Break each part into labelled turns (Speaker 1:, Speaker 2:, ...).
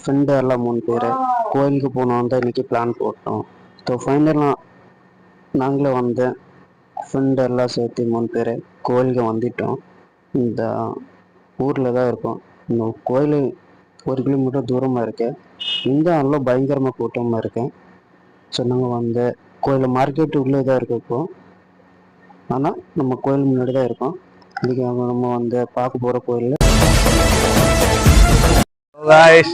Speaker 1: Friend எல்லாம் மூணு பேர். கோயிலுக்கு போகணும் தான் இன்னைக்கு பிளான் போட்டோம். ஸோ ஃபைனலாக நாங்களே வந்து ஃப்ரெண்டு எல்லாம் சேர்த்து மூணு பேர் கோயிலுக்கு வந்துட்டோம். இந்த ஊரில் தான் இருக்கோம். இந்த கோயில் ஒரு கிலோமீட்டர் தூரமாக இருக்குது இங்கே நல்லா பயங்கரமாக கூட்டமாக இருக்கேன் ஸோ நாங்கள் வந்து கோயில் மார்க்கெட்டு உள்ளே தான் இருக்கோம் இப்போ. ஆனால் நம்ம கோயில் முன்னாடி தான் இருக்கோம். இன்றைக்கி நம்ம வந்து பார்க்க போகிற கோயிலில்
Speaker 2: guys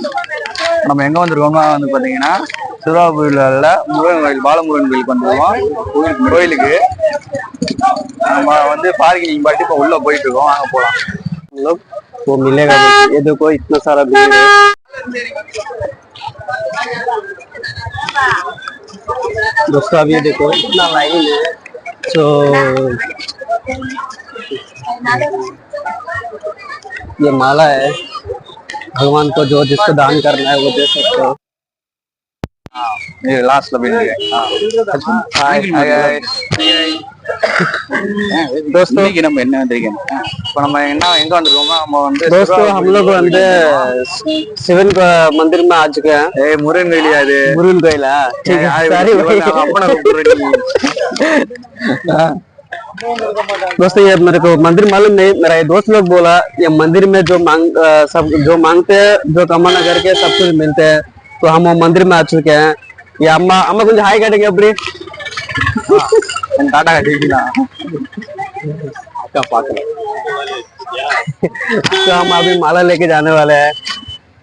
Speaker 2: நம்ம எங்க வந்திருக்கோம்னா வந்து பாத்தீங்கன்னா சிறுவாபுரியில முருகன் கோயில் பாலமுருகன் கோயிலுக்கு வந்திருக்கோம் கோயிலுக்கு நம்ம வந்து பார்க்கிங் பாட்டு இப்போ உள்ள போயிட்டு இருக்கோம் வாங்க போலாம்
Speaker 1: हम लोग वो मिलेगा ये देखो इतना सारा भीड़ है दोस्तों अब ये देखो इतना लाइन है तो ये माला है भगवान को जो जिसको दान करना है वो दे सकते हो
Speaker 2: இது லாஸ்ட்ல போயிட்டு ஹாய் ஹாய்
Speaker 1: दोस्तों
Speaker 2: இன்னைக்கு நம்ம என்ன வந்திருக்கோம் இப்போ நம்ம என்ன எங்க வந்திருக்கோம்னா நம்ம வந்து
Speaker 1: दोस्तों हम लोग வந்து शिवन का मंदिर में आ चुके हैं
Speaker 2: ஏய் முருகன் கோயிலியா இது
Speaker 1: मुरुगन कोइला ठीक है सारी वही
Speaker 2: அப்பனை கூப்பிடுறேன் நீ.
Speaker 1: दोस्तों ये मेरे को मंदिर मालूम नहीं मेरा ये दोस्त लोग बोला ये मंदिर में जो मांग आ, सब जो मांगते हैं जो कमाना करके सब कुछ मिलते हैं तो हम वो मंदिर में आ चुके हैं। ये अम्मा अम्मा कुछ हाई करेंगे अपनी?
Speaker 2: हाँ। टाटा
Speaker 1: तो हम अभी माला लेके जाने वाले हैं।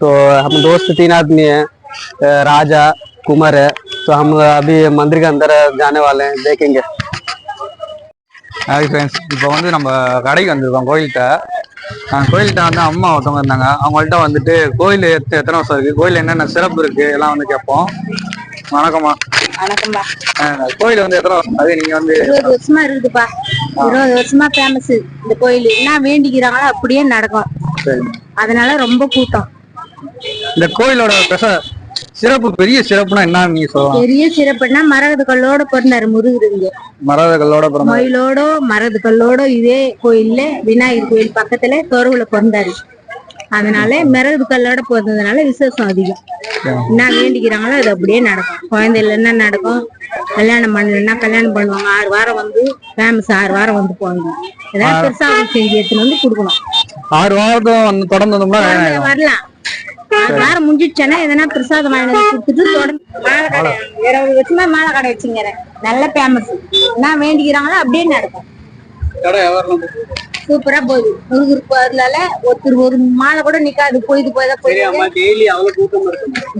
Speaker 1: तो हम दोस्त तीन आदमी हैं राजा कुमार है। तो हम अभी मंदिर के अंदर जाने वाले हैं देखेंगे।
Speaker 2: ஹாய் ஃப்ரெண்ட்ஸ் இப்போ வந்து நம்ம கடைக்கு வந்திருக்கோம் கோயில்கிட்ட. கோயில்கிட்ட வந்து அம்மா ஒருத்தவங்க இருந்தாங்க. அவங்கள்ட்ட வந்துட்டு கோயில் எத்த- எத்தனை வருஷம் இருக்கு? கோயில் என்னென்ன சிறப்பு இருக்கு? எல்லாம் வந்து கேட்போம். வணக்கம்மா.
Speaker 3: வணக்கம்பா
Speaker 2: ஆஹ் கோயில் வந்து எத்தனை வருஷம்? அது நீங்க வந்து
Speaker 3: இருபது வருஷமா இருக்குதுப்பா. இருபது வருஷமா ஃபேமஸ் இந்த கோயில் என்ன வேண்டிக்கிறாங்களோ அப்படியே நடக்கும். அதனால ரொம்ப கூட்டம்.
Speaker 2: இந்த கோயிலோட சிறப்பு பெரிய சிறப்புனா என்ன நீங்க சொல்லலாம்?
Speaker 3: பெரிய சிறப்புன்னா மரகத கல்லோட பிறந்தாரு முருகர் இங்க.
Speaker 2: மரத கல்லோட பிறந்த
Speaker 3: மயிலோட மரகத கல்லோட இதே கோயில்ல விநாயகர் கோயில் பக்கத்துல தொரவுல பிறந்தாரு. அதனால மரகத கல்லோட பிறந்ததுனால விசேஷம் அதிகம். என்ன வேண்டிக்கிறாங்களோ அது அப்படியே நடக்கும். குழந்தைல என்ன நடக்கும்? கல்யாணம் பண்ணலன்னா கல்யாணம் பண்ணுவாங்க. ஆறு வாரம் வந்து ஃபேமஸ் ஆறு வாரம் வந்து போவாங்க. ஏதாவது பிரசாதம் செஞ்சு எடுத்துன்னு வந்து கொடுக்கணும்.
Speaker 2: ஆறு வாரத்தும் வந்து தொடர்ந்து
Speaker 3: குழந்தை வரலாம். வாரம் முடிஞ்சிடுச்சுன்னா எதனா பிரசாதம் வாங்கி வந்து கொடுத்துட்டு தொடர்ந்து மாலை கடை இருபது வருஷமா மாலை கடை வச்சுங்கிறேன். நல்ல ஃபேமஸ் என்ன வேண்டிக்கிறாங்களோ அப்படியே நடக்கும். சூப்பரா போகுது. முருகர் கோயிலால ஒருத்தர் ஒரு மாலை கூட நிக்காது. போயிது போய் தான் போயிது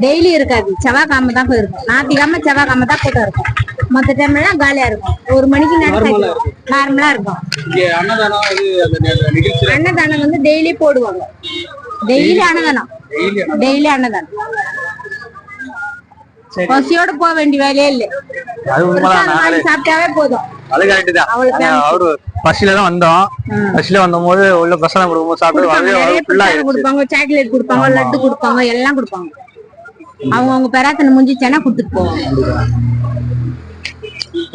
Speaker 1: டெய்லி
Speaker 3: இருக்காது. செவ்வாய்க்கிழமை தான் போயிருக்கும். ஞாயிற்றுக்கிழமை செவ்வாய்க்கிழமை தான் கூட்டம் இருக்கும் மத்த டைம்ல எல்லாம் காலியா இருக்கும். ஒரு மணிக்கு நேரம் நார்மலா இருக்கும்.
Speaker 2: அன்னதானம்
Speaker 3: வந்து டெய்லி போடுவாங்க. டெய்லி அன்னதானம்.
Speaker 2: டெய்லி
Speaker 3: அன்னதானம் பசியோட போக வேண்டிய வேலையே இல்ல சாப்பிட்டாவே போதும்
Speaker 2: அது கரெக்ட் தான்
Speaker 3: அவளுக்கு
Speaker 2: ஆனா, அவரு பஸ்ல தான் வந்தோம் பஸ்ல வந்தபோது உள்ள பிரசாதம் கொடுக்கும்போது சாப்பிட்டு
Speaker 3: கொடுப்பாங்க சாக்லேட் கொடுப்பாங்க லட்டு கொடுப்பாங்க எல்லாம் கொடுப்பாங்க அவங்க அவங்க பெராத்தனை முடிஞ்சிச்சானா கொடுத்துட்டு போவாங்க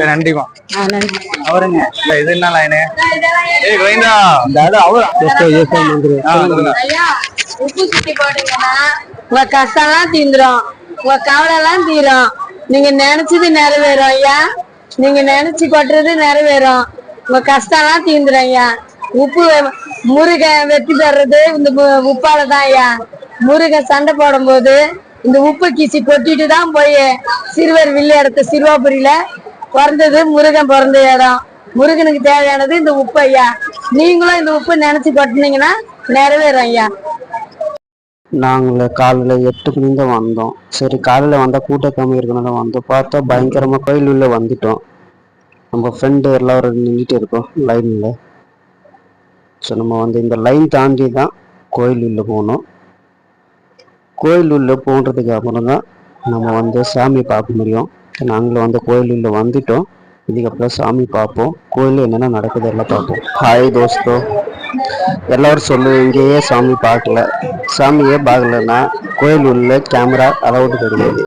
Speaker 2: நன்றிமா அவருங்க இல்ல இது என்ன லைனு ஏய் கோவிந்தா
Speaker 1: दादा அவரா
Speaker 3: உப்பு சுத்தி போட்டீங்கன்னா உங்க கஷ்டம்லாம் தீந்துரும். உங்க கவலை எல்லாம் தீரும். நீங்க நினைச்சது நிறைவேறும் ஐயா. நீங்க நினைச்சு கொட்டுறது நிறைவேறும். உங்க கஷ்டம்லாம் தீந்துரும் ஐயா. உப்பு முருகை வெட்டி தர்றது இந்த உப்பால தான் ஐயா. முருகை சண்டை போடும் போது இந்த உப்பு கீசி கொட்டிட்டு தான் போய் சிறுவர் வில்லு இடத்த சிறுவாபுரியில பிறந்தது முருகன் பிறந்த இடம். முருகனுக்கு தேவையானது இந்த உப்பு ஐயா. நீங்களும் இந்த உப்பு நினைச்சு கொட்டினீங்கன்னா நிறைவேறும் ஐயா.
Speaker 1: நாங்கள் காலையில் எட்டு மணி தான் வந்தோம். சரி காலையில் வந்தால் கூட்டம் கம்மி இருக்கனால வந்தோம் பார்த்தா பயங்கரமாக கோயில் உள்ளே வந்துட்டோம். நம்ம ஃப்ரெண்டு எல்லோரும் நின்றுட்டு இருக்கோம் லைனில் ஸோ நம்ம வந்து இந்த லைன் தாண்டி தான் கோயில் உள்ளே போகணும் கோயில் உள்ளே போன்றதுக்கு அப்புறம் தான் நம்ம வந்து சாமி பார்க்க முடியும். நாங்களும் வந்து கோயில் உள்ளே வந்துட்டோம். இதுக்கப்புறம் சாமி பார்ப்போம். கோயில் என்னென்ன நடக்குது எல்லாம் பார்ப்போம். ஹாய் தோஸ்தோ. எல்லோரும் சொல்லு இங்கேயே சாமி பார்க்கல. சாமியே பார்க்கலன்னா கோயில் உள்ள கேமரா அலௌடு கிடையாது.